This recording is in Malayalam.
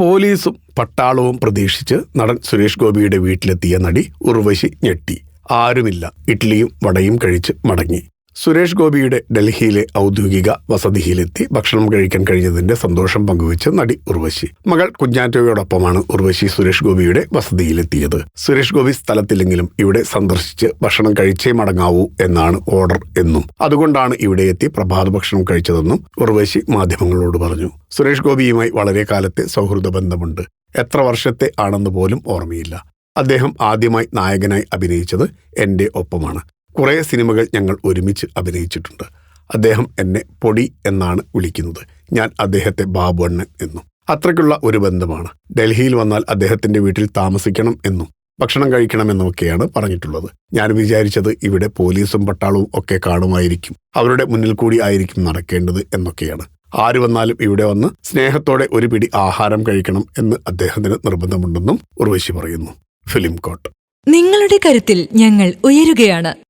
പോലീസും പട്ടാളവും പ്രതീക്ഷിച്ച് നടൻ സുരേഷ് ഗോപിയുടെ വീട്ടിലെത്തിയ നടി ഉർവശി ഞെട്ടി. ആരുമില്ല. ഇഡ്ഡലിയും വടയും കഴിച്ച് മടങ്ങി. സുരേഷ് ഗോപിയുടെ ഡൽഹിയിലെ ഔദ്യോഗിക വസതിയിലെത്തി ഭക്ഷണം കഴിക്കാൻ കഴിഞ്ഞതിന്റെ സന്തോഷം പങ്കുവച്ച് നടി ഉർവശി. മകൾ കുഞ്ഞാറ്റോയോടൊപ്പമാണ് ഉർവശി സുരേഷ് ഗോപിയുടെ വസതിയിലെത്തിയത്. സുരേഷ് ഗോപി സ്ഥലത്തില്ലെങ്കിലും ഇവിടെ സന്ദർശിച്ച് ഭക്ഷണം കഴിച്ചേ മടങ്ങാവൂ എന്നാണ് ഓർഡർ എന്നും അതുകൊണ്ടാണ് ഇവിടെ എത്തി പ്രഭാത ഭക്ഷണം കഴിച്ചതെന്നും ഉർവശി മാധ്യമങ്ങളോട് പറഞ്ഞു. സുരേഷ് ഗോപിയുമായി വളരെ കാലത്തെ സൗഹൃദ ബന്ധമുണ്ട്. എത്ര വർഷത്തെ ആണെന്ന് പോലും ഓർമ്മയില്ല. അദ്ദേഹം ആദ്യമായി നായകനായി അഭിനയിച്ചത് എന്റെ ഒപ്പമാണ്. കുറേ സിനിമകൾ ഞങ്ങൾ ഒരുമിച്ച് അഭിനയിച്ചിട്ടുണ്ട്. അദ്ദേഹം എന്നെ പൊടി എന്നാണ് വിളിക്കുന്നത്. ഞാൻ അദ്ദേഹത്തെ ബാബുണ്ണൻ എന്നും. അത്രയ്ക്കുള്ള ഒരു ബന്ധമാണ്. ഡൽഹിയിൽ വന്നാൽ അദ്ദേഹത്തിന്റെ വീട്ടിൽ താമസിക്കണം എന്നും ഭക്ഷണം കഴിക്കണമെന്നൊക്കെയാണ് പറഞ്ഞിട്ടുള്ളത്. ഞാൻ വിചാരിച്ചത് ഇവിടെ പോലീസും പട്ടാളവും ഒക്കെ കാണുമായിരിക്കും. അവരുടെ മുന്നിൽ കൂടി ആയിരിക്കും നടക്കേണ്ടത് എന്നൊക്കെയാണ്. ആര് വന്നാലും ഇവിടെ വന്ന് സ്നേഹത്തോടെ ഒരു പിടി ആഹാരം കഴിക്കണം എന്ന് അദ്ദേഹത്തിന് നിർബന്ധമുണ്ടെന്നും ഉർവശി പറയുന്നു. ഫിലിം കോട്ട് നിങ്ങളുടെ കരുത്തിൽ ഞങ്ങൾ ഉയരുകയാണ്.